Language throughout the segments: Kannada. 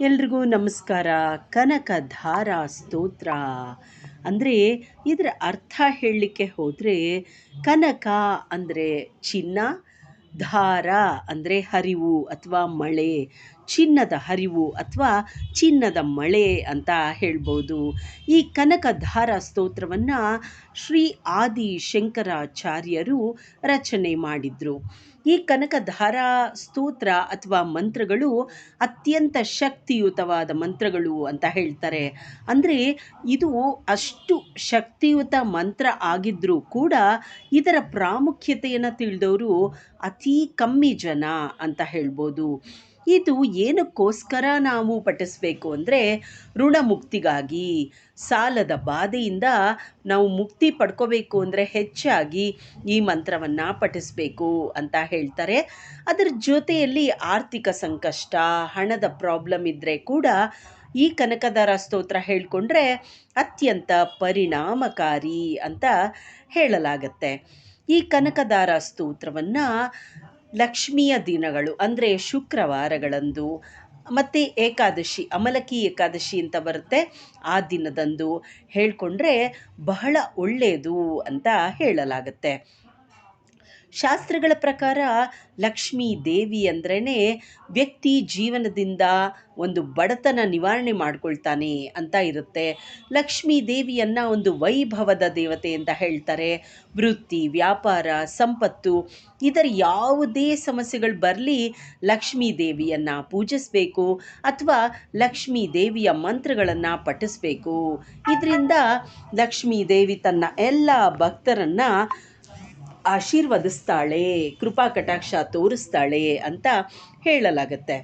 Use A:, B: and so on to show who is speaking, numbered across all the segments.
A: ಎಲ್ರಿಗೂ ನಮಸ್ಕಾರ. ಕನಕಧಾರ ಸ್ತೋತ್ರ. ಅಂದರೆ ಇದರ ಅರ್ಥ ಹೇಳಲಿಕ್ಕೆ ಹೋದರೆ ಕನಕ ಅಂದರೆ ಚಿನ್ನ, ಧಾರ ಅಂದರೆ ಹರಿವು ಅಥವಾ ಮಳೆ. ಚಿನ್ನದ ಹರಿವು ಅಥವಾ ಚಿನ್ನದ ಮಳೆ ಅಂತ ಹೇಳ್ಬೋದು. ಈ ಕನಕಧಾರ ಸ್ತೋತ್ರವನ್ನು ಶ್ರೀ ಆದಿ ಶಂಕರಾಚಾರ್ಯರು ರಚನೆ ಮಾಡಿದರು. ಈ ಕನಕಧಾರ ಸ್ತೋತ್ರ ಅಥವಾ ಮಂತ್ರಗಳು ಅತ್ಯಂತ ಶಕ್ತಿಯುತವಾದ ಮಂತ್ರಗಳು ಅಂತ ಹೇಳ್ತಾರೆ. ಅಂದರೆ ಇದು ಅಷ್ಟು ಶಕ್ತಿಯುತ ಮಂತ್ರ ಆಗಿದ್ದರೂ ಕೂಡ ಇದರ ಪ್ರಾಮುಖ್ಯತೆಯನ್ನು ತಿಳಿದವರು ಅತೀ ಕಮ್ಮಿ ಜನ ಅಂತ ಹೇಳ್ಬೋದು. ಇದು ಏನಕ್ಕೋಸ್ಕರ ನಾವು ಪಠಿಸ್ಬೇಕು ಅಂದರೆ ಋಣಮುಕ್ತಿಗಾಗಿ, ಸಾಲದ ಬಾಧೆಯಿಂದ ನಾವು ಮುಕ್ತಿ ಪಡ್ಕೋಬೇಕು ಅಂದರೆ ಹೆಚ್ಚಾಗಿ ಈ ಮಂತ್ರವನ್ನು ಪಠಿಸ್ಬೇಕು ಅಂತ ಹೇಳ್ತಾರೆ. ಅದರ ಜೊತೆಯಲ್ಲಿ ಆರ್ಥಿಕ ಸಂಕಷ್ಟ, ಹಣದ ಪ್ರಾಬ್ಲಮ್ ಇದ್ದರೆ ಕೂಡ ಈ ಕನಕದಾರ ಸ್ತೋತ್ರ ಹೇಳಿಕೊಂಡ್ರೆ ಅತ್ಯಂತ ಪರಿಣಾಮಕಾರಿ ಅಂತ ಹೇಳಲಾಗತ್ತೆ. ಈ ಕನಕದಾರ ಸ್ತೋತ್ರವನ್ನು ಲಕ್ಷ್ಮಿಯ ದಿನಗಳು ಅಂದರೆ ಶುಕ್ರವಾರಗಳಂದು ಮತ್ತು ಏಕಾದಶಿ, ಅಮಲಕಿ ಏಕಾದಶಿ ಅಂತ ಬರುತ್ತೆ. ಆ ದಿನದಂದು ಹೇಳಿಕೊಂಡ್ರೆ ಬಹಳ ಒಳ್ಳೆಯದು ಅಂತ ಹೇಳಲಾಗತ್ತೆ. ಶಾಸ್ತ್ರಗಳ ಪ್ರಕಾರ ಲಕ್ಷ್ಮೀ ದೇವಿ ಅಂದ್ರೇ ವ್ಯಕ್ತಿ ಜೀವನದಿಂದ ಒಂದು ಬಡತನ ನಿವಾರಣೆ ಮಾಡ್ಕೊಳ್ತಾನೆ ಅಂತ ಇರುತ್ತೆ. ಲಕ್ಷ್ಮೀ ದೇವಿಯನ್ನು ಒಂದು ವೈಭವದ ದೇವತೆ ಅಂತ ಹೇಳ್ತಾರೆ. ವೃತ್ತಿ, ವ್ಯಾಪಾರ, ಸಂಪತ್ತು ಇದರ ಯಾವುದೇ ಸಮಸ್ಯೆಗಳು ಬರಲಿ ಲಕ್ಷ್ಮೀ ದೇವಿಯನ್ನು ಪೂಜಿಸಬೇಕು ಅಥವಾ ಲಕ್ಷ್ಮೀ ದೇವಿಯ ಮಂತ್ರಗಳನ್ನು ಪಠಿಸ್ಬೇಕು. ಇದರಿಂದ ಲಕ್ಷ್ಮೀ ದೇವಿ ತನ್ನ ಎಲ್ಲ ಭಕ್ತರನ್ನು ಆಶೀರ್ವದಿಸ್ತಾಳೆ, ಕೃಪಾ ಕಟಾಕ್ಷ ತೋರಿಸ್ತಾಳೆ ಅಂತ ಹೇಳಲಾಗತ್ತೆ.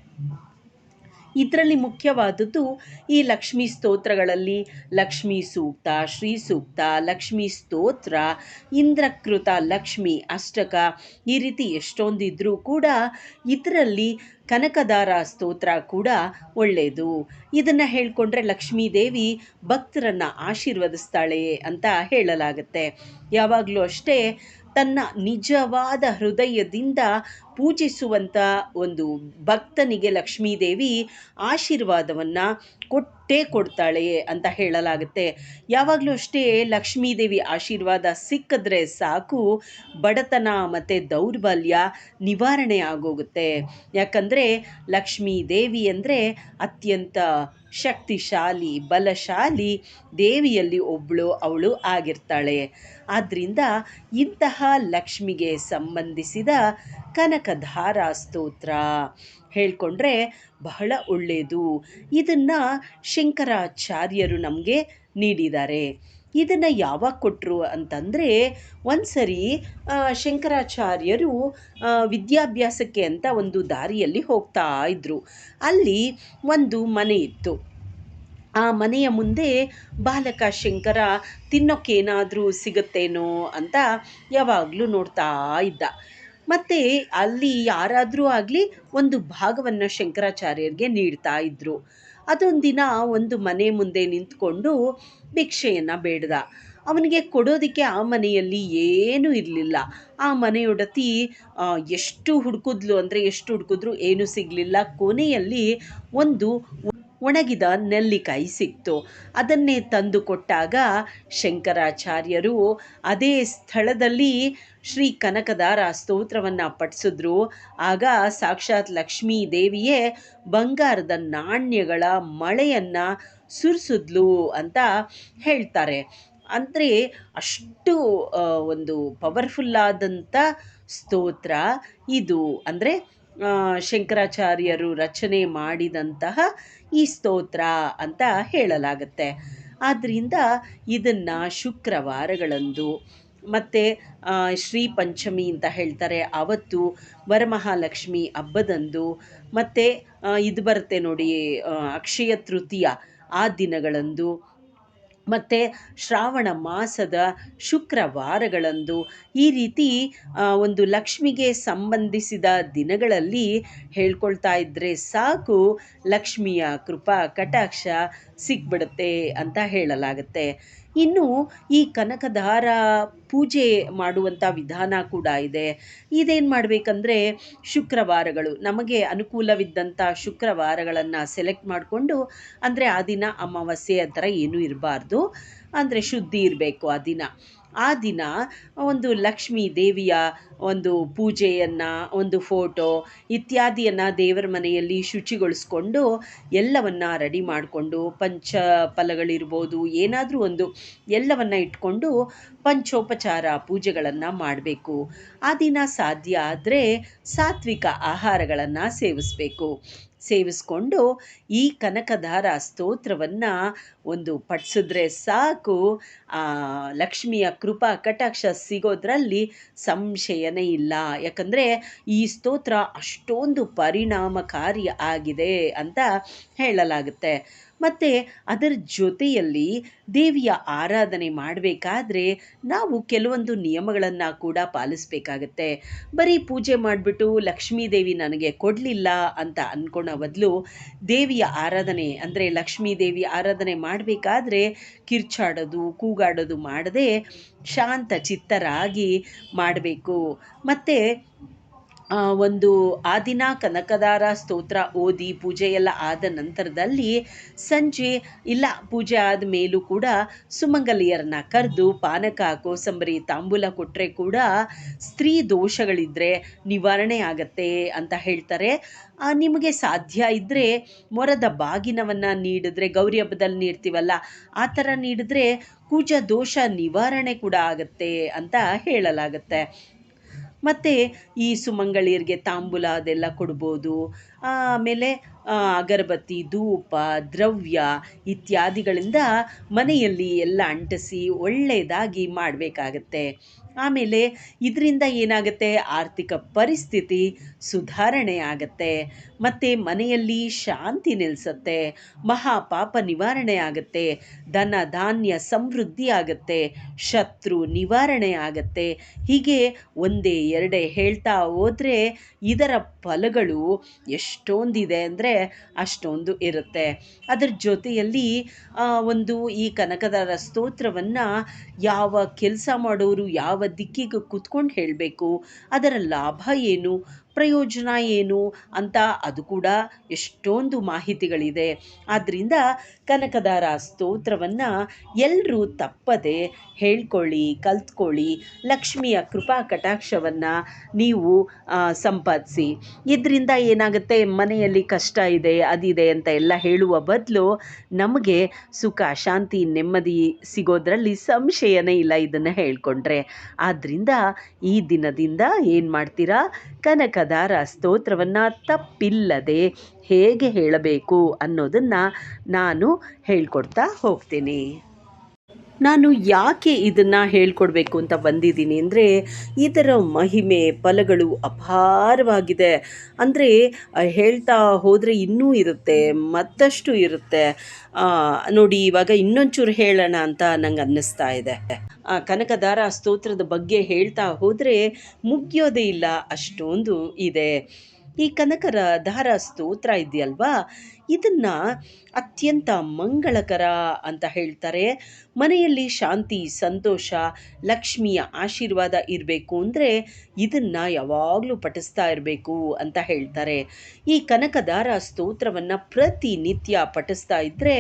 A: ಇದರಲ್ಲಿ ಮುಖ್ಯವಾದದ್ದು ಈ ಲಕ್ಷ್ಮೀ ಸ್ತೋತ್ರಗಳಲ್ಲಿ ಲಕ್ಷ್ಮೀ ಸೂಕ್ತ, ಶ್ರೀ ಸೂಕ್ತ, ಲಕ್ಷ್ಮೀ ಸ್ತೋತ್ರ, ಇಂದ್ರಕೃತ, ಲಕ್ಷ್ಮಿ, ಅಷ್ಟಕ ಈ ರೀತಿ ಎಷ್ಟೊಂದಿದ್ರೂ ಕೂಡ ಇದರಲ್ಲಿ ಕನಕದಾರ ಸ್ತೋತ್ರ ಕೂಡ ಒಳ್ಳೆಯದು. ಇದನ್ನು ಹೇಳಿಕೊಂಡ್ರೆ ಲಕ್ಷ್ಮೀ ದೇವಿ ಭಕ್ತರನ್ನು ಆಶೀರ್ವದಿಸ್ತಾಳೆ ಅಂತ ಹೇಳಲಾಗುತ್ತೆ. ಯಾವಾಗಲೂ ಅಷ್ಟೇ ತನ್ನ ನಿಜವಾದ ಹೃದಯದಿಂದ ಪೂಜಿಸುವಂಥ ಒಂದು ಭಕ್ತನಿಗೆ ಲಕ್ಷ್ಮೀದೇವಿ ಆಶೀರ್ವಾದವನ್ನು ಕೊಟ್ಟೇ ಕೊಡ್ತಾಳೆ ಅಂತ ಹೇಳಲಾಗುತ್ತೆ. ಯಾವಾಗಲೂ ಅಷ್ಟೇ ಲಕ್ಷ್ಮೀದೇವಿ ಆಶೀರ್ವಾದ ಸಿಕ್ಕಿದ್ರೆ ಸಾಕು. ಬಡತನ ಮತ್ತು ದೌರ್ಬಲ್ಯ ನಿವಾರಣೆ ಆಗೋಗುತ್ತೆ. ಯಾಕಂದರೆ ಲಕ್ಷ್ಮೀ ದೇವಿ ಅಂದರೆ ಅತ್ಯಂತ ಶಕ್ತಿಶಾಲಿ, ಬಲಶಾಲಿ ದೇವಿಯಲ್ಲಿ ಒಬ್ಬಳು ಅವಳು ಆಗಿರ್ತಾಳೆ. ಆದ್ದರಿಂದ ಇಂತಹ ಲಕ್ಷ್ಮಿಗೆ ಸಂಬಂಧಿಸಿದ ಕನಕಧಾರ ಸ್ತೋತ್ರ ಹೇಳ್ಕೊಂಡ್ರೆ ಬಹಳ ಒಳ್ಳೆಯದು ಇದನ್ನು ಶಂಕರಾಚಾರ್ಯರು ನಮಗೆ ನೀಡಿದ್ದಾರೆ. ಇದನ್ನು ಯಾವಾಗ ಕೊಟ್ಟರು ಅಂತಂದರೆ ಒಂದು ಸರಿ ಶಂಕರಾಚಾರ್ಯರು ವಿದ್ಯಾಭ್ಯಾಸಕ್ಕೆ ಅಂತ ಒಂದು ದಾರಿಯಲ್ಲಿ ಹೋಗ್ತಾ ಇದ್ದರು ಅಲ್ಲಿ ಒಂದು ಮನೆ ಇತ್ತು. ಆ ಮನೆಯ ಮುಂದೆ ಬಾಲಕ ಶಂಕರ ತಿನ್ನೋಕ್ಕೇನಾದರೂ ಸಿಗುತ್ತೇನೋ ಅಂತ ಯಾವಾಗಲೂ ನೋಡ್ತಾ ಇದ್ದ. ಮತ್ತು ಅಲ್ಲಿ ಯಾರಾದರೂ ಆಗಲಿ ಒಂದು ಭಾಗವನ್ನು ಶಂಕರಾಚಾರ್ಯರಿಗೆ ನೀಡ್ತಾ ಇದ್ದರು ಅದೊಂದಿನ ಒಂದು ಮನೆ ಮುಂದೆ ನಿಂತ್ಕೊಂಡು ಭಿಕ್ಷೆಯನ್ನು ಬೇಡ್ದ. ಅವನಿಗೆ ಕೊಡೋದಕ್ಕೆ ಆ ಮನೆಯಲ್ಲಿ ಏನೂ ಇರಲಿಲ್ಲ. ಆ ಮನೆಯೊಡತಿ ಎಷ್ಟು ಹುಡುಕಿದ್ಲು ಅಂದರೆ ಎಷ್ಟು ಹುಡುಕಿದ್ರು ಏನೂ ಸಿಗಲಿಲ್ಲ. ಕೊನೆಯಲ್ಲಿ ಒಂದು ಒಣಗಿದ ನೆಲ್ಲಿಕಾಯಿ ಸಿಕ್ತು. ಅದನ್ನೇ ತಂದು ಕೊಟ್ಟಾಗ ಶಂಕರಾಚಾರ್ಯರು ಅದೇ ಸ್ಥಳದಲ್ಲಿ ಶ್ರೀ ಕನಕದಾರ ಸ್ತೋತ್ರವನ್ನು ಪಠಿಸಿದ್ರು. ಆಗ ಸಾಕ್ಷಾತ್ ಲಕ್ಷ್ಮೀ ದೇವಿಯೇ ಬಂಗಾರದ ನಾಣ್ಯಗಳ ಮಳೆಯನ್ನು ಸುರಿಸಿದ್ಲು ಅಂತ ಹೇಳ್ತಾರೆ. ಅಂದರೆ ಅಷ್ಟು ಒಂದು ಪವರ್ಫುಲ್ಲಾದಂಥ ಸ್ತೋತ್ರ ಇದು. ಅಂದರೆ ಶಂಕರಾಚಾರ್ಯರು ರಚನೆ ಮಾಡಿದಂತಹ ಈ ಸ್ತೋತ್ರ ಅಂತ ಹೇಳಲಾಗುತ್ತೆ. ಆದ್ದರಿಂದ ಇದನ್ನು ಶುಕ್ರವಾರಗಳಂದು ಮತ್ತು ಶ್ರೀ ಪಂಚಮಿ ಅಂತ ಹೇಳ್ತಾರೆ. ಅವತ್ತು ವರಮಹಾಲಕ್ಷ್ಮಿ ಹಬ್ಬದಂದು ಮತ್ತು ಇದು ಬರುತ್ತೆ ನೋಡಿ ಅಕ್ಷಯ ತೃತೀಯ ಆ ದಿನಗಳಂದು ಮತ್ತು ಶ್ರಾವಣ ಮಾಸದ ಶುಕ್ರವಾರಗಳಂದು ಈ ರೀತಿ ಒಂದು ಲಕ್ಷ್ಮಿಗೆ ಸಂಬಂಧಿಸಿದ ದಿನಗಳಲ್ಲಿ ಹೇಳ್ಕೊಳ್ತಾ ಇದ್ದರೆ ಸಾಕು, ಲಕ್ಷ್ಮಿಯ ಕೃಪಾ, ಕಟಾಕ್ಷ ಸಿಕ್ಬಿಡುತ್ತೆ ಅಂತ ಹೇಳಲಾಗುತ್ತೆ. ಇನ್ನು ಈ ಕನಕದಾರ ಪೂಜೆ ಮಾಡುವಂಥ ವಿಧಾನ ಕೂಡ ಇದೆ. ಇದೇನು ಮಾಡಬೇಕಂದ್ರೆ ಶುಕ್ರವಾರಗಳು, ನಮಗೆ ಅನುಕೂಲವಿದ್ದಂಥ ಶುಕ್ರವಾರಗಳನ್ನು ಸೆಲೆಕ್ಟ್ ಮಾಡಿಕೊಂಡು, ಅಂದರೆ ಆ ದಿನ ಅಮಾವಾಸ್ಯೆ ಆ ಥರ ಏನೂ ಇರಬಾರ್ದು. ಅಂದರೆ ಶುದ್ಧಿ ಇರಬೇಕು ಆ ದಿನ. ಆ ದಿನ ಒಂದು ಲಕ್ಷ್ಮೀ ದೇವಿಯ ಒಂದು ಪೂಜೆಯನ್ನು, ಒಂದು ಫೋಟೋ ಇತ್ಯಾದಿಯನ್ನು ದೇವರ ಮನೆಯಲ್ಲಿ ಶುಚಿಗೊಳಿಸ್ಕೊಂಡು ಎಲ್ಲವನ್ನು ರೆಡಿ ಮಾಡಿಕೊಂಡು ಪಂಚ ಫಲಗಳಿರ್ಬೋದು ಏನಾದರೂ ಒಂದು ಎಲ್ಲವನ್ನು ಇಟ್ಕೊಂಡು ಪಂಚೋಪಚಾರ ಪೂಜೆಗಳನ್ನು ಮಾಡಬೇಕು. ಆ ದಿನ ಸಾಧ್ಯ ಆದರೆ ಸಾತ್ವಿಕ ಆಹಾರಗಳನ್ನು ಸೇವಿಸಬೇಕು. ಸೇವಿಸ್ಕೊಂಡು ಈ ಕನಕಧಾರ ಸ್ತೋತ್ರವನ್ನು ಒಂದು ಪಠಿಸಿದ್ರೆ ಸಾಕು. ಆ, ಲಕ್ಷ್ಮಿಯ ಕೃಪಾ ಕಟಾಕ್ಷ ಸಿಗೋದ್ರಲ್ಲಿ ಸಂಶಯನೇ ಇಲ್ಲ. ಯಾಕಂದರೆ ಈ ಸ್ತೋತ್ರ ಅಷ್ಟೊಂದು ಪರಿಣಾಮಕಾರಿ ಆಗಿದೆ ಅಂತ ಹೇಳಲಾಗುತ್ತೆ. ಮತ್ತು ಅದರ ಜೊತೆಯಲ್ಲಿ ದೇವಿಯ ಆರಾಧನೆ ಮಾಡಬೇಕಾದ್ರೆ ನಾವು ಕೆಲವೊಂದು ನಿಯಮಗಳನ್ನು ಕೂಡ ಪಾಲಿಸಬೇಕಾಗತ್ತೆ. ಬರೀ ಪೂಜೆ ಮಾಡಿಬಿಟ್ಟು ಲಕ್ಷ್ಮೀ ದೇವಿ ನನಗೆ ಕೊಡಲಿಲ್ಲ ಅಂತ ಅಂದ್ಕೊಳ್ಳೋ ಬದಲು ದೇವಿಯ ಆರಾಧನೆ ಅಂದರೆ ಲಕ್ಷ್ಮೀ ದೇವಿ ಆರಾಧನೆ ಮಾಡಬೇಕಾದ್ರೆ ಕಿರ್ಚಾಡೋದು, ಕೂಗಾಡೋದು ಮಾಡದೆ ಶಾಂತ ಚಿತ್ತರಾಗಿ ಮಾಡಬೇಕು. ಮತ್ತು ಒಂದು ಆ ದಿನ ಕನಕದಾರ ಸ್ತೋತ್ರ ಓದಿ ಪೂಜೆಯೆಲ್ಲ ಆದ ನಂತರದಲ್ಲಿ ಸಂಜೆ, ಇಲ್ಲ ಪೂಜೆ ಆದ ಮೇಲೂ ಕೂಡ ಸುಮಂಗಲಿಯರನ್ನ ಕರೆದು ಪಾನಕ, ಕೋಸಂಬರಿ, ತಾಂಬೂಲ ಕೊಟ್ಟರೆ ಕೂಡ ಸ್ತ್ರೀ ದೋಷಗಳಿದ್ದರೆ ನಿವಾರಣೆ ಆಗತ್ತೆ ಅಂತ ಹೇಳ್ತಾರೆ. ನಿಮಗೆ ಸಾಧ್ಯ ಇದ್ದರೆ ಮೊರದ ಬಾಗಿನವನ್ನು ನೀಡಿದ್ರೆ, ಗೌರಿ ಹಬ್ಬದಲ್ಲಿ ನೀಡ್ತೀವಲ್ಲ, ಆ ಥರ ನೀಡಿದ್ರೆ ಕೂಜ ದೋಷ ನಿವಾರಣೆ ಕೂಡ ಆಗುತ್ತೆ ಅಂತ ಹೇಳಲಾಗತ್ತೆ. ಮತ್ತು ಈ ಸುಮಂಗಳಿಯರಿಗೆ ತಾಂಬೂಲ ಅದೆಲ್ಲ ಕೊಡ್ಬೋದು. ಆಮೇಲೆ ಅಗರಬತ್ತಿ, ಧೂಪ, ದ್ರವ್ಯ ಇತ್ಯಾದಿಗಳಿಂದ ಮನೆಯಲ್ಲಿ ಎಲ್ಲ ಅಂಟಿಸಿ ಒಳ್ಳೆಯದಾಗಿ ಮಾಡಬೇಕಾಗತ್ತೆ. ಆಮೇಲೆ ಇದರಿಂದ ಏನಾಗುತ್ತೆ? ಆರ್ಥಿಕ ಪರಿಸ್ಥಿತಿ ಸುಧಾರಣೆ ಆಗತ್ತೆ. ಮತ್ತು ಮನೆಯಲ್ಲಿ ಶಾಂತಿ ನೆಲೆಸತ್ತೆ, ಮಹಾಪಾಪ ನಿವಾರಣೆ ಆಗುತ್ತೆ, ಧನ ಧಾನ್ಯ ಸಮೃದ್ಧಿ ಆಗುತ್ತೆ, ಶತ್ರು ನಿವಾರಣೆ ಆಗುತ್ತೆ. ಹೀಗೆ ಒಂದೇ ಎರಡೇ ಹೇಳ್ತಾ ಹೋದರೆ ಇದರ ಫಲಗಳು ಎಷ್ಟೊಂದಿದೆ ಅಂದರೆ ಅಷ್ಟೊಂದು ಇರುತ್ತೆ. ಅದರ ಜೊತೆಯಲ್ಲಿ ಒಂದು ಈ ಕನಕದಾರ ಸ್ತೋತ್ರವನ್ನು ಯಾವ ಕೆಲಸ ಮಾಡೋರು ಯಾವ ದಿಕ್ಕಿಗೆ ಕೂತ್ಕೊಂಡು ಹೇಳಬೇಕು, ಅದರ ಲಾಭ ಏನು? ಪ್ರಯೋಜನ ಏನು ಅಂತ ಅದು ಕೂಡ ಎಷ್ಟೊಂದು ಮಾಹಿತಿಗಳಿದೆ. ಆದ್ದರಿಂದ ಕನಕದಾರ ಸ್ತೋತ್ರವನ್ನು ಎಲ್ಲರೂ ತಪ್ಪದೆ ಹೇಳ್ಕೊಳ್ಳಿ, ಕಲ್ತ್ಕೊಳ್ಳಿ. ಲಕ್ಷ್ಮಿಯ ಕೃಪಾ ಕಟಾಕ್ಷವನ್ನು ನೀವು ಸಂಪಾದಿಸಿ. ಇದರಿಂದ ಏನಾಗುತ್ತೆ, ಮನೆಯಲ್ಲಿ ಕಷ್ಟ ಇದೆ, ಅದಿದೆ ಅಂತ ಎಲ್ಲ ಹೇಳುವ ಬದಲು ನಮಗೆ ಸುಖ, ಶಾಂತಿ, ನೆಮ್ಮದಿ ಸಿಗೋದ್ರಲ್ಲಿ ಸಂಶಯನೇ ಇಲ್ಲ ಇದನ್ನು ಹೇಳ್ಕೊಂಡ್ರೆ. ಆದ್ದರಿಂದ ಈ ದಿನದಿಂದ ಏನು ಮಾಡ್ತೀರಾ? ಕನಕದಾರ ಸ್ತೋತ್ರವನ್ನು ತಪ್ಪಿಲ್ಲದೆ ಹೇಗೆ ಹೇಳಬೇಕು ಅನ್ನೋದನ್ನು ನಾನು ಹೇಳ್ಕೊಡ್ತಾ ಹೋಗ್ತೀನಿ. ನಾನು ಯಾಕೆ ಇದನ್ನು ಹೇಳ್ಕೊಡ್ಬೇಕು ಅಂತ ಬಂದಿದ್ದೀನಿ ಅಂದರೆ ಇದರ ಮಹಿಮೆ, ಫಲಗಳು ಅಪಾರವಾಗಿದೆ. ಅಂದರೆ ಹೇಳ್ತಾ ಹೋದರೆ ಇನ್ನೂ ಇರುತ್ತೆ, ಮತ್ತಷ್ಟು ಇರುತ್ತೆ. ನೋಡಿ, ಇವಾಗ ಇನ್ನೊಂಚೂರು ಹೇಳೋಣ ಅಂತ ನಂಗೆ ಅನ್ನಿಸ್ತಾ ಇದೆ. ಕನಕದಾರ ಸ್ತೋತ್ರದ ಬಗ್ಗೆ ಹೇಳ್ತಾ ಹೋದರೆ ಮುಗಿಯೋದೇ ಇಲ್ಲ ಅಷ್ಟೊಂದು ಇದೆ. ಈ ಕನಕರ ದಾರ ಸ್ತೋತ್ರ ಇದೆಯಲ್ವಾ? ಇದನ್ನು ಅತ್ಯಂತ ಮಂಗಳಕರ ಅಂತ ಹೇಳ್ತಾರೆ. ಮನೆಯಲ್ಲಿ ಶಾಂತಿ, ಸಂತೋಷ, ಲಕ್ಷ್ಮಿಯ ಆಶೀರ್ವಾದ ಇರಬೇಕು ಅಂದರೆ ಇದನ್ನು ಯಾವಾಗಲೂ ಪಠಿಸ್ತಾ ಇರಬೇಕು ಅಂತ ಹೇಳ್ತಾರೆ. ಈ ಕನಕದಾರ ಸ್ತೋತ್ರವನ್ನು ಪ್ರತಿನಿತ್ಯ ಪಠಿಸ್ತಾ ಇದ್ದರೆ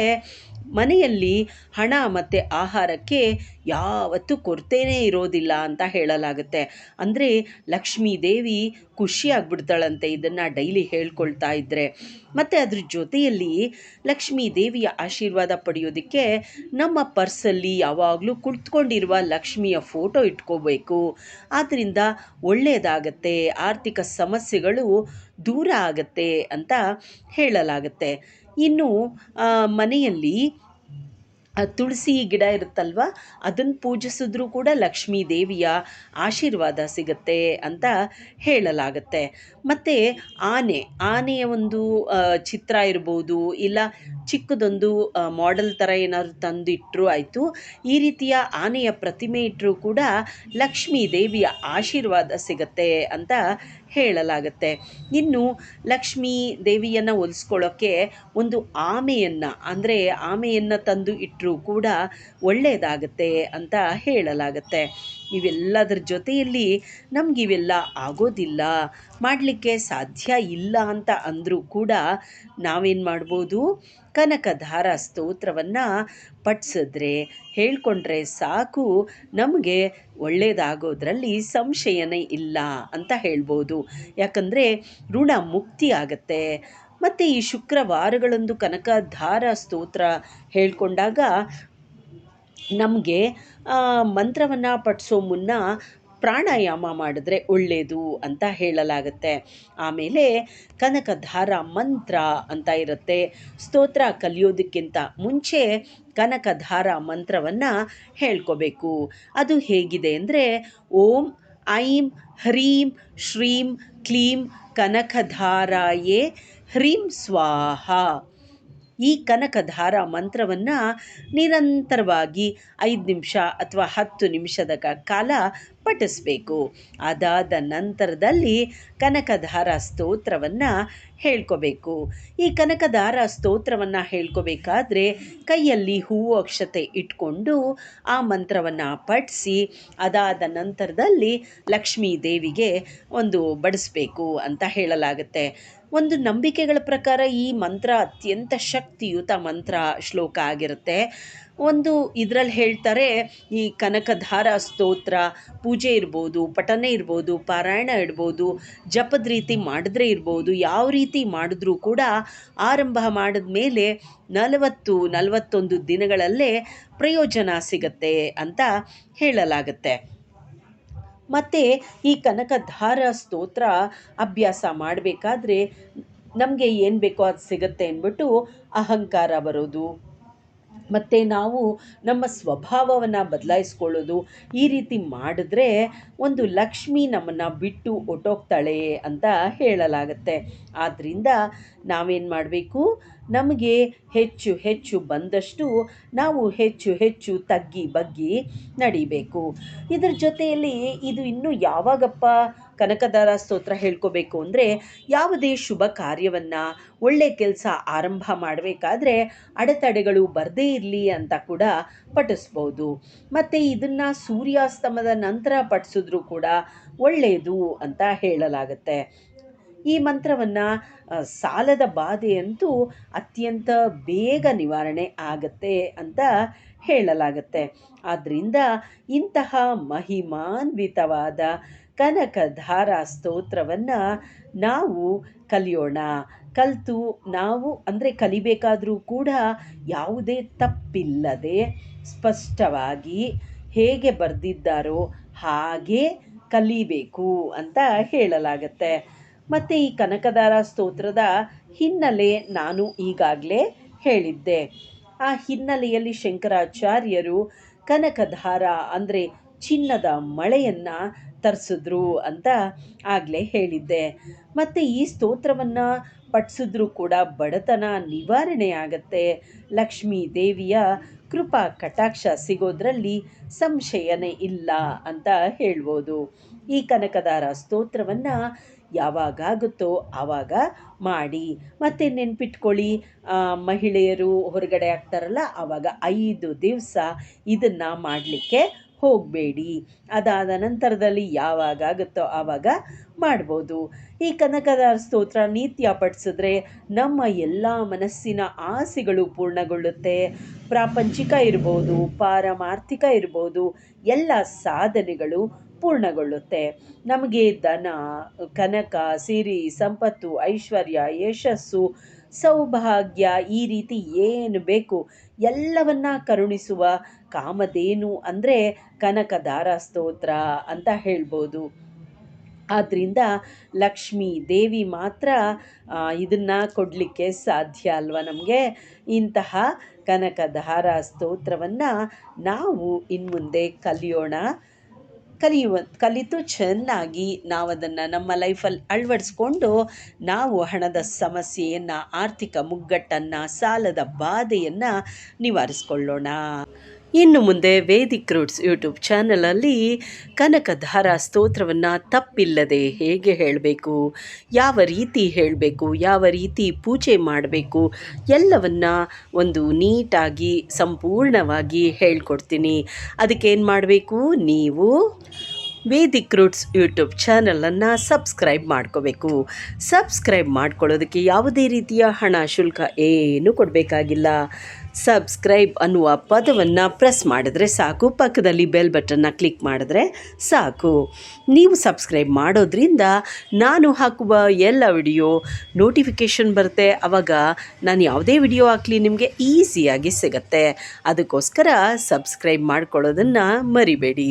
A: ಮನೆಯಲ್ಲಿ ಹಣ ಮತ್ತು ಆಹಾರಕ್ಕೆ ಯಾವತ್ತೂ ಕೊರತೆಯೇ ಇರೋದಿಲ್ಲ ಅಂತ ಹೇಳಲಾಗುತ್ತೆ. ಅಂದರೆ ಲಕ್ಷ್ಮೀ ದೇವಿ ಖುಷಿಯಾಗ್ಬಿಡ್ತಾಳಂತೆ ಇದನ್ನು ಡೈಲಿ ಹೇಳ್ಕೊಳ್ತಾ ಇದ್ದರೆ ಮತ್ತು ಅದ್ರ ಜೊತೆಯಲ್ಲಿ ಲಕ್ಷ್ಮೀ ದೇವಿಯ ಆಶೀರ್ವಾದ ಪಡೆಯೋದಕ್ಕೆ ನಮ್ಮ ಪರ್ಸಲ್ಲಿ ಯಾವಾಗಲೂ ಕುಳಿತುಕೊಂಡಿರುವ ಲಕ್ಷ್ಮಿಯ ಫೋಟೋ ಇಟ್ಕೋಬೇಕು. ಆದ್ದರಿಂದ ಒಳ್ಳೆಯದಾಗತ್ತೆ ಆರ್ಥಿಕ ಸಮಸ್ಯೆಗಳು ದೂರ ಆಗತ್ತೆ ಅಂತ ಹೇಳಲಾಗತ್ತೆ. ಇನ್ನು ಮನೆಯಲ್ಲಿ ತುಳಸಿ ಗಿಡ ಇರುತ್ತಲ್ವ ಅದನ್ನು ಪೂಜಿಸಿದ್ರೂ ಕೂಡ ಲಕ್ಷ್ಮೀ ದೇವಿಯ ಆಶೀರ್ವಾದ ಸಿಗುತ್ತೆ ಅಂತ ಹೇಳಲಾಗುತ್ತೆ. ಮತ್ತು ಆನೆ, ಆನೆಯ ಒಂದು ಚಿತ್ರ ಇರ್ಬೋದು, ಇಲ್ಲ ಚಿಕ್ಕದೊಂದು ಮಾಡೆಲ್ ಥರ ಏನಾದ್ರು ತಂದು ಇಟ್ಟರು ಆಯಿತು, ಈ ರೀತಿಯ ಆನೆಯ ಪ್ರತಿಮೆ ಇಟ್ಟರೂ ಕೂಡ ಲಕ್ಷ್ಮೀ ದೇವಿಯ ಆಶೀರ್ವಾದ ಸಿಗುತ್ತೆ ಅಂತ ಹೇಳಲಾಗುತ್ತೆ. ಇನ್ನು ಲಕ್ಷ್ಮೀ ದೇವಿಯನ್ನು ಒಲಿಸ್ಕೊಳ್ಳೋಕ್ಕೆ ಒಂದು ಆಮೆಯನ್ನು, ಅಂದರೆ ಆಮೆಯನ್ನು ತಂದು ಇಟ್ಟರೂ ಕೂಡ ಒಳ್ಳೆಯದಾಗತ್ತೆ ಅಂತ ಹೇಳಲಾಗತ್ತೆ. ಇವೆಲ್ಲದರ ಜೊತೆಯಲ್ಲಿ ನಮಗಿವೆಲ್ಲ ಆಗೋದಿಲ್ಲ, ಮಾಡಲಿಕ್ಕೆ ಸಾಧ್ಯ ಇಲ್ಲ ಅಂತ ಅಂದರೂ ಕೂಡ ನಾವೇನು ಮಾಡ್ಬೋದು? ಕನಕಧಾರ ಸ್ತೋತ್ರವನ್ನು ಪಠಿಸಿದ್ರೆ, ಹೇಳ್ಕೊಂಡ್ರೆ ಸಾಕು, ನಮಗೆ ಒಳ್ಳೆಯದಾಗೋದ್ರಲ್ಲಿ ಸಂಶಯನೇ ಇಲ್ಲ ಅಂತ ಹೇಳ್ಬೋದು. ಯಾಕಂದರೆ ಋಣ ಮುಕ್ತಿ ಆಗತ್ತೆ. ಮತ್ತು ಈ ಶುಕ್ರವಾರಗಳಂದು ಕನಕಧಾರ ಸ್ತೋತ್ರ ಹೇಳಿಕೊಂಡಾಗ ನಮಗೆ ಮಂತ್ರವನ್ನು ಪಠಿಸೋ ಮುನ್ನ ಪ್ರಾಣಾಯಾಮ ಮಾಡಿದ್ರೆ ಒಳ್ಳೆಯದು ಅಂತ ಹೇಳಲಾಗುತ್ತೆ. ಆಮೇಲೆ ಕನಕಧಾರ ಮಂತ್ರ ಅಂತ ಇರುತ್ತೆ. ಸ್ತೋತ್ರ ಕಲಿಯೋದಕ್ಕಿಂತ ಮುಂಚೆ ಕನಕಧಾರ ಮಂತ್ರವನ್ನು ಹೇಳ್ಕೋಬೇಕು. ಅದು ಹೇಗಿದೆ ಅಂದರೆ, ಓಂ ಐಂ ಹ್ರೀಂ ಶ್ರೀಂ ಕ್ಲೀಂ ಕನಕಧಾರಾಯೇ ಹ್ರೀಂ ಸ್ವಾಹ. ಈ ಕನಕಧಾರ ಮಂತ್ರವನ್ನು ನಿರಂತರವಾಗಿ ಐದು ನಿಮಿಷ ಅಥವಾ ಹತ್ತು ನಿಮಿಷದ ಕಾಲ ಪಠಿಸ್ಬೇಕು. ಅದಾದ ನಂತರದಲ್ಲಿ ಕನಕಧಾರ ಸ್ತೋತ್ರವನ್ನು ಹೇಳ್ಕೋಬೇಕು. ಈ ಕನಕಧಾರ ಸ್ತೋತ್ರವನ್ನು ಹೇಳ್ಕೋಬೇಕಾದ್ರೆ ಕೈಯಲ್ಲಿ ಹೂವು ಅಕ್ಷತೆ ಇಟ್ಕೊಂಡು ಆ ಮಂತ್ರವನ್ನು ಪಠಿಸಿ, ಅದಾದ ನಂತರದಲ್ಲಿ ಲಕ್ಷ್ಮೀ ದೇವಿಗೆ ಒಂದು ಬಡಿಸ್ಬೇಕು ಅಂತ ಹೇಳಲಾಗುತ್ತೆ. ಒಂದು ನಂಬಿಕೆಗಳ ಪ್ರಕಾರ ಈ ಮಂತ್ರ ಅತ್ಯಂತ ಶಕ್ತಿಯುತ ಮಂತ್ರ ಶ್ಲೋಕ ಆಗಿರುತ್ತೆ. ಒಂದು ಇದರಲ್ಲಿ ಹೇಳ್ತಾರೆ, ಈ ಕನಕಧಾರ ಸ್ತೋತ್ರ, ಪೂಜೆ ಇರ್ಬೋದು, ಪಠನೆ ಇರ್ಬೋದು, ಪಾರಾಯಣ ಇಡ್ಬೋದು ಜಪದ ರೀತಿ ಮಾಡಿದ್ರೆ ಇರ್ಬೋದು, ಯಾವ ರೀತಿ ಮಾಡಿದ್ರೂ ಕೂಡ ಆರಂಭ ಮಾಡಿದ ಮೇಲೆ ನಲವತ್ತು, ನಲವತ್ತೊಂದು ದಿನಗಳಲ್ಲೇ ಪ್ರಯೋಜನ ಸಿಗತ್ತೆ ಅಂತ ಹೇಳಲಾಗುತ್ತೆ. ಮತ್ತು ಈ ಕನಕಧಾರ ಸ್ತೋತ್ರ ಅಭ್ಯಾಸ ಮಾಡಬೇಕಾದ್ರೆ ನಮಗೆ ಏನು ಬೇಕೋ ಅದು ಸಿಗುತ್ತೆ ಅಂದ್ಬಿಟ್ಟು ಅಹಂಕಾರ ಬರೋದು. ಮತ್ತು ನಾವು ನಮ್ಮ ಸ್ವಭಾವವನ್ನು ಬದಲಾಯಿಸ್ಕೊಳ್ಳೋದು ಈ ರೀತಿ ಮಾಡಿದ್ರೆ ಒಂದು ಲಕ್ಷ್ಮಿ ನಮ್ಮನ್ನು ಬಿಟ್ಟು ಒಟ್ಟೋಗ್ತಾಳೆ ಅಂತ ಹೇಳಲಾಗತ್ತೆ. ಆದ್ದರಿಂದ ನಾವೇನು ಮಾಡಬೇಕು? ನಮಗೆ ಹೆಚ್ಚು ಹೆಚ್ಚು ಬಂದಷ್ಟು ನಾವು ಹೆಚ್ಚು ಹೆಚ್ಚು ತಗ್ಗಿ ಬಗ್ಗಿ ನಡಿಬೇಕು. ಇದರ ಜೊತೆಯಲ್ಲಿ ಇದು ಇನ್ನೂ ಯಾವಾಗಪ್ಪ ಕನಕದಾರ ಸ್ತೋತ್ರ ಹೇಳ್ಕೋಬೇಕು ಅಂದರೆ ಯಾವುದೇ ಶುಭ ಕಾರ್ಯವನ್ನು ಒಳ್ಳೆ ಕೆಲಸ ಆರಂಭ ಮಾಡಬೇಕಾದ್ರೆ ಅಡೆತಡೆಗಳು ಬರದೇ ಇರಲಿ ಅಂತ ಕೂಡ ಪಠಿಸ್ಬೋದು. ಮತ್ತು ಇದನ್ನು ಸೂರ್ಯಾಸ್ತಮದ ನಂತರ ಪಠಿಸಿದ್ರು ಕೂಡ ಒಳ್ಳೆಯದು ಅಂತ ಹೇಳಲಾಗುತ್ತೆ. ಈ ಮಂತ್ರವನ್ನು ಸಾಲದ ಬಾಧೆಯಂತೂ ಅತ್ಯಂತ ಬೇಗ ನಿವಾರಣೆ ಆಗತ್ತೆ ಅಂತ ಹೇಳಲಾಗುತ್ತೆ. ಆದ್ದರಿಂದ ಇಂತಹ ಮಹಿಮಾನ್ವಿತವಾದ ಕನಕಧಾರ ಸ್ತೋತ್ರವನ್ನು ನಾವು ಕಲಿಯೋಣ. ಕಲಿತು ನಾವು, ಅಂದರೆ ಕಲಿಬೇಕಾದರೂ ಕೂಡ ಯಾವುದೇ ತಪ್ಪಿಲ್ಲದೆ ಸ್ಪಷ್ಟವಾಗಿ ಹೇಗೆ ಬರೆದಿದ್ದಾರೋ ಹಾಗೆ ಕಲಿಬೇಕು ಅಂತ ಹೇಳಲಾಗತ್ತೆ. ಮತ್ತು ಈ ಕನಕದಾರ ಸ್ತೋತ್ರದ ಹಿನ್ನೆಲೆ ನಾನು ಈಗಾಗಲೇ ಹೇಳಿದ್ದೆ. ಆ ಹಿನ್ನೆಲೆಯಲ್ಲಿ ಶಂಕರಾಚಾರ್ಯರು ಕನಕಧಾರ ಅಂದರೆ ಚಿನ್ನದ ಮಳೆಯನ್ನು ತರಿಸಿದ್ರು ಅಂತ ಆಗಲೇ ಹೇಳಿದ್ದೆ. ಮತ್ತು ಈ ಸ್ತೋತ್ರವನ್ನು ಪಠಿಸಿದ್ರೂ ಕೂಡ ಬಡತನ ನಿವಾರಣೆ ಆಗತ್ತೆ. ಲಕ್ಷ್ಮೀ ದೇವಿಯ ಕೃಪಾ ಕಟಾಕ್ಷ ಸಿಗೋದ್ರಲ್ಲಿ ಸಂಶಯನೇ ಇಲ್ಲ ಅಂತ ಹೇಳ್ಬೋದು. ಈ ಕನಕದಾರ ಸ್ತೋತ್ರವನ್ನು ಯಾವಾಗಾಗುತ್ತೋ ಆವಾಗ ಮಾಡಿ. ಮತ್ತು ನೆನ್ಪಿಟ್ಕೊಳ್ಳಿ ಮಹಿಳೆಯರು ಹೊರಗಡೆ ಆಗ್ತಾರಲ್ಲ, ಆವಾಗ ಐದು ದಿವಸ ಇದನ್ನು ಮಾಡಲಿಕ್ಕೆ ಹೋಗಬೇಡಿ. ಅದಾದ ನಂತರದಲ್ಲಿ ಯಾವಾಗಾಗುತ್ತೋ ಆವಾಗ ಮಾಡ್ಬೋದು. ಈ ಕನಕದಾರ ಸ್ತೋತ್ರ ನಿತ್ಯ ಪಠಿಸಿದ್ರೆ ನಮ್ಮ ಎಲ್ಲ ಮನಸ್ಸಿನ ಆಸೆಗಳು ಪೂರ್ಣಗೊಳ್ಳುತ್ತೆ. ಪ್ರಾಪಂಚಿಕ ಇರ್ಬೋದು, ಪಾರಮಾರ್ಥಿಕ ಇರ್ಬೋದು, ಎಲ್ಲ ಸಾಧನೆಗಳು ಪೂರ್ಣಗೊಳ್ಳುತ್ತೆ ನಮಗೆ ದನ ಕನಕ, ಸಿರಿ, ಸಂಪತ್ತು, ಐಶ್ವರ್ಯ, ಯಶಸ್ಸು, ಸೌಭಾಗ್ಯ ಈ ರೀತಿ ಏನು ಬೇಕು ಎಲ್ಲವನ್ನ ಕರುಣಿಸುವ ಕಾಮದೇನು ಅಂದರೆ ಕನಕದಾರ ಸ್ತೋತ್ರ ಅಂತ ಹೇಳ್ಬೋದು. ಆದ್ದರಿಂದ ಲಕ್ಷ್ಮೀ ದೇವಿ ಮಾತ್ರ ಇದನ್ನು ಕೊಡಲಿಕ್ಕೆ ಸಾಧ್ಯ ಅಲ್ವಾ ನಮಗೆ? ಇಂತಹ ಕನಕಧಾರ ಸ್ತೋತ್ರವನ್ನು ನಾವು ಇನ್ಮುಂದೆ ಕಲಿಯೋಣ. ಕಲಿಯುವ, ಕಲಿತು ಚೆನ್ನಾಗಿ ನಾವು ಅದನ್ನು ನಮ್ಮ ಲೈಫಲ್ಲಿ ಅಳವಡಿಸ್ಕೊಂಡು ನಾವು ಹಣದ ಸಮಸ್ಯೆಯನ್ನು, ಆರ್ಥಿಕ ಮುಗ್ಗಟ್ಟನ್ನು, ಸಾಲದ ಬಾಧೆಯನ್ನು ನಿವಾರಿಸ್ಕೊಳ್ಳೋಣ. ಇನ್ನು ಮುಂದೆ ವೇದಿಕ್ ರೂಟ್ಸ್ ಯೂಟ್ಯೂಬ್ ಚಾನಲಲ್ಲಿ ಕನಕಧಾರ ಸ್ತೋತ್ರವನ್ನು ತಪ್ಪಿಲ್ಲದೆ ಹೇಗೆ ಹೇಳಬೇಕು, ಯಾವ ರೀತಿ ಹೇಳಬೇಕು, ಯಾವ ರೀತಿ ಪೂಜೆ ಮಾಡಬೇಕು ಎಲ್ಲವನ್ನ ಒಂದು ನೀಟಾಗಿ ಸಂಪೂರ್ಣವಾಗಿ ಹೇಳ್ಕೊಡ್ತೀನಿ. ಅದಕ್ಕೇನು ಮಾಡಬೇಕು? ನೀವು ವೇದಿಕ್ ರೂಟ್ಸ್ ಯೂಟ್ಯೂಬ್ ಚಾನಲನ್ನು ಸಬ್ಸ್ಕ್ರೈಬ್ ಮಾಡ್ಕೋಬೇಕು. ಸಬ್ಸ್ಕ್ರೈಬ್ ಮಾಡ್ಕೊಳ್ಳೋದಕ್ಕೆ ಯಾವುದೇ ರೀತಿಯ ಹಣ ಶುಲ್ಕ ಏನು ಕೊಡಬೇಕಾಗಿಲ್ಲ. ಸಬ್ಸ್ಕ್ರೈಬ್ ಅನ್ನುವ ಪದವನ್ನು ಪ್ರೆಸ್ ಮಾಡಿದ್ರೆ ಸಾಕು. ಪಕ್ಕದಲ್ಲಿ ಬೆಲ್ ಬಟನ್ನ ಕ್ಲಿಕ್ ಮಾಡಿದ್ರೆ ಸಾಕು. ನೀವು ಸಬ್ಸ್ಕ್ರೈಬ್ ಮಾಡೋದ್ರಿಂದ ನಾನು ಹಾಕುವ ಎಲ್ಲ ವಿಡಿಯೋ ನೋಟಿಫಿಕೇಷನ್ ಬರುತ್ತೆ. ಆವಾಗ ನಾನು ಯಾವುದೇ ವಿಡಿಯೋ ಹಾಕಲಿ ನಿಮಗೆ ಈಸಿಯಾಗಿ ಸಿಗತ್ತೆ. ಅದಕ್ಕೋಸ್ಕರ ಸಬ್ಸ್ಕ್ರೈಬ್ ಮಾಡ್ಕೊಳ್ಳೋದನ್ನು ಮರಿಬೇಡಿ.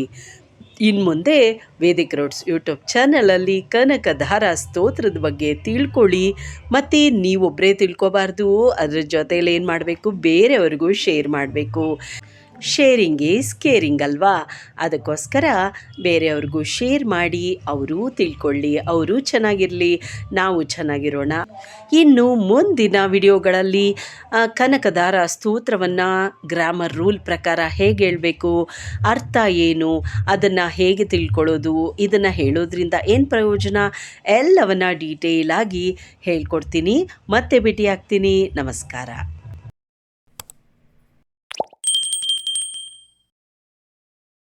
A: ಇನ್ನು ಮುಂದೆ ವೇದಿಕ್ ರೋಡ್ಸ್ ಯೂಟ್ಯೂಬ್ ಚಾನಲಲ್ಲಿ ಕನಕಧಾರ ಸ್ತೋತ್ರದ ಬಗ್ಗೆ ತಿಳ್ಕೊಳ್ಳಿ. ಮತ್ತು ನೀವೊಬ್ಬರೇ ತಿಳ್ಕೊಬಾರ್ದು, ಅದ್ರ ಜೊತೆಯಲ್ಲಿ ಏನು ಮಾಡಬೇಕು? ಬೇರೆಯವ್ರಿಗೂ ಶೇರ್ ಮಾಡಬೇಕು. ಶೇರಿಂಗ್ ಈಸ್ ಕೇರಿಂಗ್ ಅಲ್ವಾ? ಅದಕ್ಕೋಸ್ಕರ ಬೇರೆಯವ್ರಿಗೂ ಶೇರ್ ಮಾಡಿ, ಅವರು ತಿಳ್ಕೊಳ್ಳಿ, ಅವರು ಚೆನ್ನಾಗಿರಲಿ, ನಾವು ಚೆನ್ನಾಗಿರೋಣ. ಇನ್ನು ಮುಂದಿನ ವಿಡಿಯೋಗಳಲ್ಲಿ ಕನಕದಾರ ಸ್ತೋತ್ರವನ್ನು ಗ್ರಾಮರ್ ರೂಲ್ ಪ್ರಕಾರ ಹೇಗೆ ಹೇಳಬೇಕು, ಅರ್ಥ ಏನು, ಅದನ್ನು ಹೇಗೆ ತಿಳ್ಕೊಳ್ಳೋದು, ಇದನ್ನು ಹೇಳೋದ್ರಿಂದ ಏನು ಪ್ರಯೋಜನ, ಎಲ್ಲವನ್ನು ಡೀಟೇಲಾಗಿ ಹೇಳ್ಕೊಡ್ತೀನಿ. ಮತ್ತೆ ಭೇಟಿ ಆಗ್ತೀನಿ ನಮಸ್ಕಾರ.